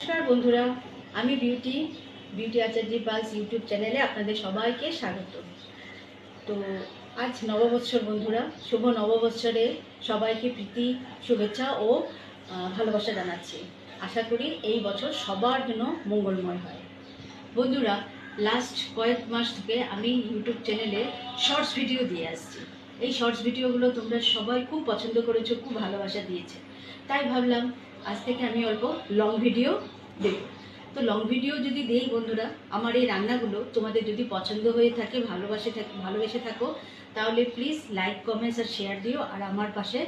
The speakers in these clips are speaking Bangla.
নমস্কার বন্ধুরা, আমি Beauty Beauty Acharya pals YouTube চ্যানেলে আপনাদের সবাইকে স্বাগত। তো আজ নববৎসর বন্ধুরা, শুভ নববৎসরে সবাইকে প্রীতি, শুভেচ্ছা ও ভালোবাসা জানাচ্ছি। আশা করি এই বছর সবার জন্য মঙ্গলময় হয়। বন্ধুরা লাস্ট কয়েক মাস থেকে আমি ইউটিউব চ্যানেলে শর্টস ভিডিও দিয়ে আসছি। এই শর্টস ভিডিওগুলো তোমরা সবাই খুব পছন্দ করেছ, খুব ভালোবাসা দিয়েছে। তাই ভাবলাম আজ থেকে আমি অল্প লং ভিডিও দেব। তো লং ভিডিও যদি দেই বন্ধুরা, আমার এই রান্নাগুলো তোমাদের যদি পছন্দ হয়ে থাকে, ভালোবাসে ভালোবেসে থাকো, তাহলে প্লিজ লাইক কমেন্টস আর শেয়ার দিও, আর আমার পাশে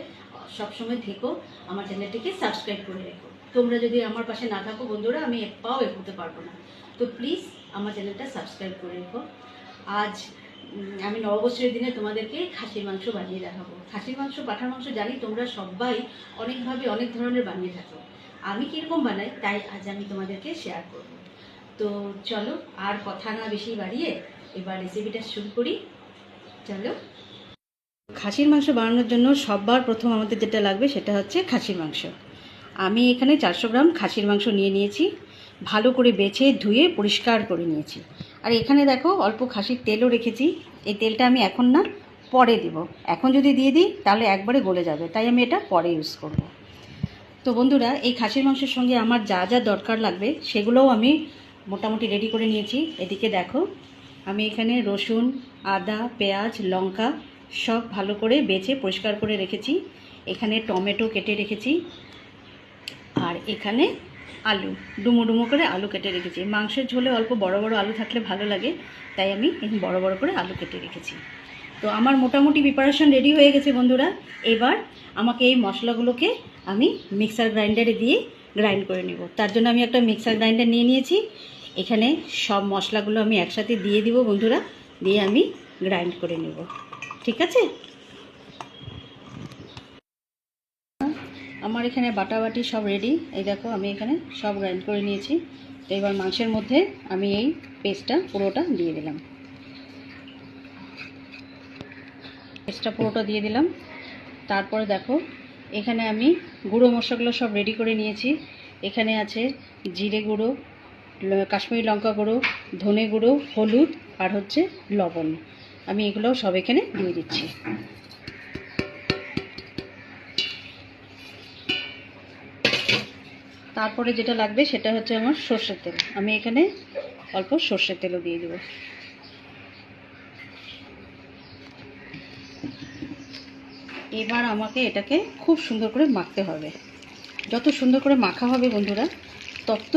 সবসময় থেকো, আমার চ্যানেলটিকে সাবস্ক্রাইব করে রেখো। তোমরা যদি আমার পাশে না থাকো বন্ধুরা, আমি পাও এগোতে পারব না। তো প্লিজ আমার চ্যানেলটা সাবস্ক্রাইব করে রেখো। আজ আমি নববর্ষের দিনে তোমাদেরকে খাসির মাংস বানিয়ে দেখাবো। খাসির মাংস, পাঠার মাংস জানি তোমরা সবাই অনেকভাবে অনেক ধরনের বানিয়ে থাকো। আমি কীরকম বানাই তাই আজ আমি তোমাদেরকে শেয়ার করব। তো চলো, আর কথা না বেশি বাড়িয়ে এবার রেসিপিটা শুরু করি। চলো। খাসির মাংস বানানোর জন্য সববার প্রথম আমাদের যেটা লাগবে সেটা হচ্ছে খাসির মাংস। আমি এখানে চারশো গ্রাম খাসির মাংস নিয়ে নিয়েছি। ভালো করে বেছে ধুয়ে পরিষ্কার করে নিয়েছি। আর এখানে দেখো অল্প খাসির তেলও রেখেছি। এই তেলটা আমি এখন না পরে দেব। এখন যদি দিয়ে দিই, তাহলে একবারে গলে যাবে। তাই আমি এটা পরে ইউজ করব। তো বন্ধুরা, এই খাসির মাংসের সঙ্গে আমার যা যা দরকার লাগবে, সেগুলোও আমি মোটামুটি রেডি করে নিয়েছি। এদিকে দেখো, আমি এখানে রসুন, আদা, পেঁয়াজ, লঙ্কা সব ভালো করে বেছে পরিষ্কার করে রেখেছি। এখানে টমেটো কেটে রেখেছি। আর এখানে আলু, ডুমো ডুমো করে আলু কেটে রেখেছি। মাংসের ঝোলে অল্প বড় বড় আলু থাকলে ভালো লাগে, তাই আমি বড় বড় করে আলু কেটে রেখেছি। তো আমার মোটামুটি প্রিপারেশন রেডি হয়ে গেছে বন্ধুরা। এবার আমাকে এই মশলাগুলোকে আমি মিক্সার গ্রাইন্ডারে দিয়ে গ্রাইন্ড করে নেব। তার জন্য আমি একটা মিক্সার গ্রাইন্ডার নিয়ে নিয়েছি। এখানে সব মশলাগুলো আমি একসাথে দিয়ে দিব বন্ধুরা। দিয়ে আমি গ্রাইন্ড করে নেব। ঠিক আছে? আমার এখানে বাটাবাটি সব রেডি এই দেখো, আমি এখানে সব গ্রাইন্ড করে নিয়েছি। তো এবার মাংসের মধ্যে আমি এই পেস্টটা পুরোটা দিয়ে দিলাম। পেস্টটা পুরোটা দিয়ে দিলাম। তারপরে দেখো, এখানে আমি গুঁড়ো মশলাগুলো সব রেডি করে নিয়েছি। এখানে আছে জিরে গুঁড়ো কাশ্মীরি লঙ্কা গুঁড়ো, ধনে গুঁড়ো, হলুদ আর হচ্ছে লবণ। আমি এগুলোও সব এখানে দিয়ে দিচ্ছি। তারপরে যেটা লাগবে সেটা হচ্ছে আমার সর্ষের তেল। আমি এখানে অল্প সর্ষের তেলও দিয়ে দেবো। এবার আমাকে এটাকে খুব সুন্দর করে মাখতে হবে। যত সুন্দর করে মাখা হবে বন্ধুরা, তত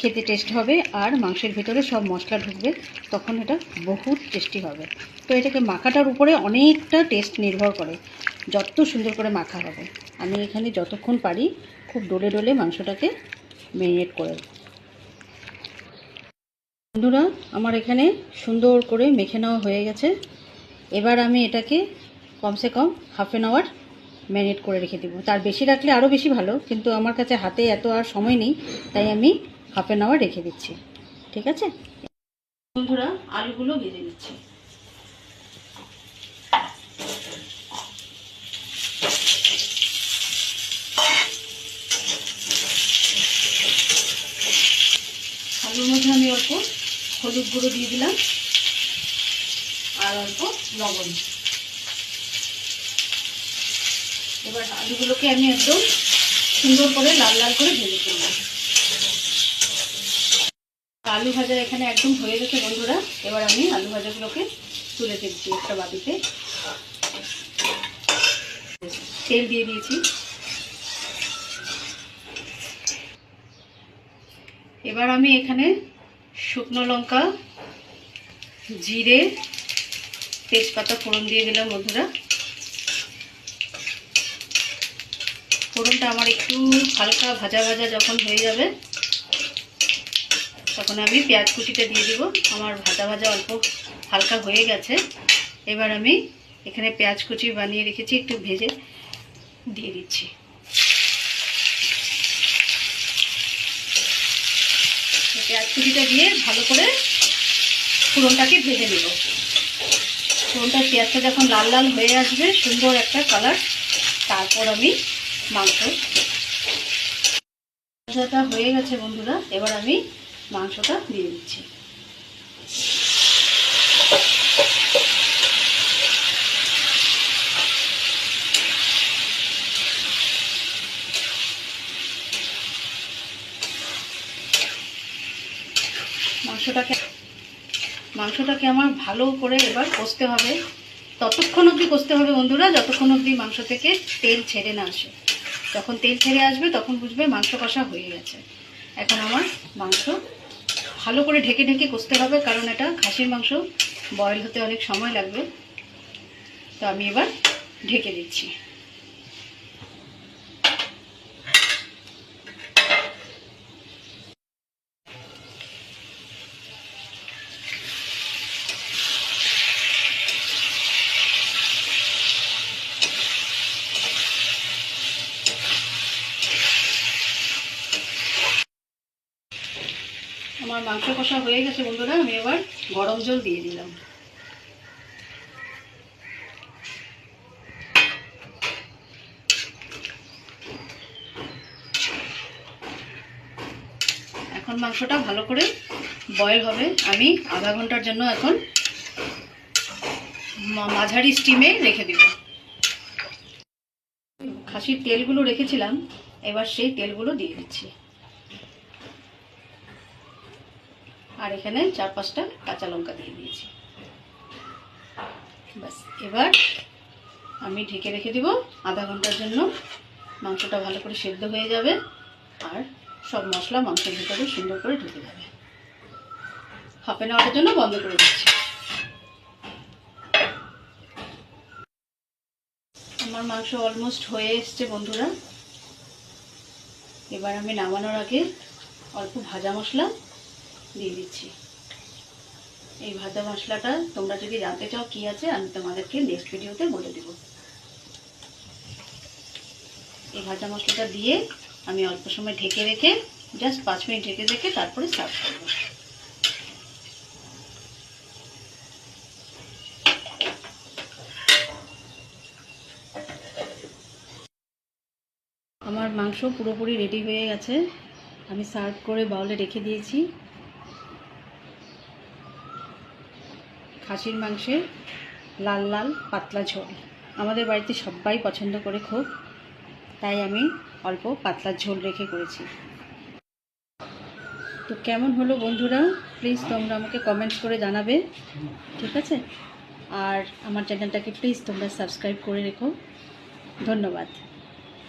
খেতে টেস্ট হবে আর মাংসের ভেতরে সব মশলা ঢুকবে, তখন এটা বহুত টেস্টি হবে। তো এটাকে মাখাটার উপরে অনেকটা টেস্ট নির্ভর করে, যত সুন্দর করে মাখা হবে। আমি এখানে যতক্ষণ পারি খুব ডলে ডলে মাংসটাকে ম্যারিনেট করে দেবো। বন্ধুরা, আমার এখানে সুন্দর করে মেখে নেওয়া হয়ে গেছে। এবার আমি এটাকে কমসে কম হাফ অ্যান আওয়ার ম্যারিনেট করে রেখে দেবো। তার বেশি রাখলে আরও বেশি ভালো, কিন্তু আমার কাছে হাতে এত আর সময় নেই, তাই আমি হাফ অ্যান আওয়ার রেখে দিচ্ছি, ঠিক আছে? বন্ধুরা, আলুগুলো ভেজে নিচ্ছি। আলুর মধ্যে আমি অল্প হলুদ গুঁড়ো দিয়ে দিলাম, আর অল্প লবণ। এবার আলুগুলোকে আমি একদম সুন্দর করে লাল লাল করে ভেজে তুলব আলু ভাজা এখানে একদম হয়ে গেছে বন্ধুরা। এবার আমি আলু ভাজাগুলোকে তুলে দিচ্ছি একটা বাটিতে। তেল দিয়ে দিয়েছি। এবার আমি এখানে শুকনো লঙ্কা, জিরে, তেজপাতা ফোড়ন দিয়ে দিলাম বন্ধুরা। ফোড়নটা আমার একটু হালকা ভাজা ভাজা যখন হয়ে যাবে তখন আমি পেঁয়াজ কুচিটা দিয়ে দিব। আমার ভাজা ভাজা অল্প হালকা হয়ে গেছে। এবার আমি এখানে পেঁয়াজ কুচি বানিয়ে রেখেছি, একটু ভেজে দিয়ে দিচ্ছি। পেঁয়াজ কুচিটা দিয়ে ভালো করে ফোড়নটাকে ভেজে নেব। ফোড়নটা পেঁয়াজটা যখন লাল লাল হয়ে আসবে, সুন্দর একটা কালার, তারপর আমি মাংস। ভাজাটা হয়ে গেছে বন্ধুরা, এবার আমি মাংসটা দিয়ে দিচ্ছি। মাংসটাকে মাংসটাকে আমার ভালো করে এবার কষতে হবে। ততক্ষণ অবধি কষতে হবে বন্ধুরা, যতক্ষণ অবধি মাংস থেকে তেল ছেড়ে না আসে। যখন তেল ছেড়ে আসবে, তখন বুঝবে মাংস কষা হয়ে গেছে। এখন আমার মাংস ভালো করে ঢেকে ঢেকে কষতে হবে, কারণ এটা খাসির মাংস। বয়েল হতে অনেক সময় লাগবে। তো আমি এবার ঢেকে দিচ্ছি। আমার মাংস কষা হয়ে গেছে বন্ধুরা, আমি এবার গরম জল দিয়ে দিলাম। এখন মাংসটা ভালো করে বয়েল হবে। আমি আধা ঘণ্টার জন্য এখন মাঝারি স্টিমে রেখে দিব। খাসির তেলগুলো রেখেছিলাম, এবার সেই তেলগুলো দিয়ে দিচ্ছি। আর এখানে চার পাঁচটা কাঁচা লঙ্কা দিয়ে দিয়েছি। ব্যাস, এবার আমি ঢেকে রেখে দিব আধা ঘণ্টার জন্য। মাংসটা ভালো করে সেদ্ধ হয়ে যাবে আর সব মশলা মাংসের ভিতরে সুন্দর করে ঢুকে যাবে। হাফ এন আওয়ারের জন্য বন্ধ করে দিচ্ছি। আমার মাংস অলমোস্ট হয়ে এসছে বন্ধুরা। এবার আমি নামানোর আগে অল্প ভাজা মশলা দিয়ে দিচ্ছি। এই ভাজা মশলাটা তোমরা যদি জানতে চাও কি আছে, আমি তোমাদেরকে নেক্সট ভিডিওতে বলে দেব। এই ভাজা মশলাটা দিয়ে আমি অল্প সময় ঢেকে রেখে জাস্ট পাঁচ মিনিট ঢেকে রেখে তারপরে সার্ভ করব। আমার মাংস পুরোপুরি রেডি হয়ে গেছে। আমি সার্ভ করে বাউলে রেখে দিয়েছি। খাসির মাংসের লাল লাল পাতলা ঝোল। আমাদের বাড়িতে সবাই পছন্দ করে খুব। তাই আমি অল্প পাতলা ঝোল রেখে করেছি। তো কেমন হলো বন্ধুরা? প্লিজ তোমরা আমাকে কমেন্টস করে জানাবে। ঠিক আছে? আর আমার চ্যানেলটাকে প্লিজ তোমরা সাবস্ক্রাইব করে রেখো। ধন্যবাদ।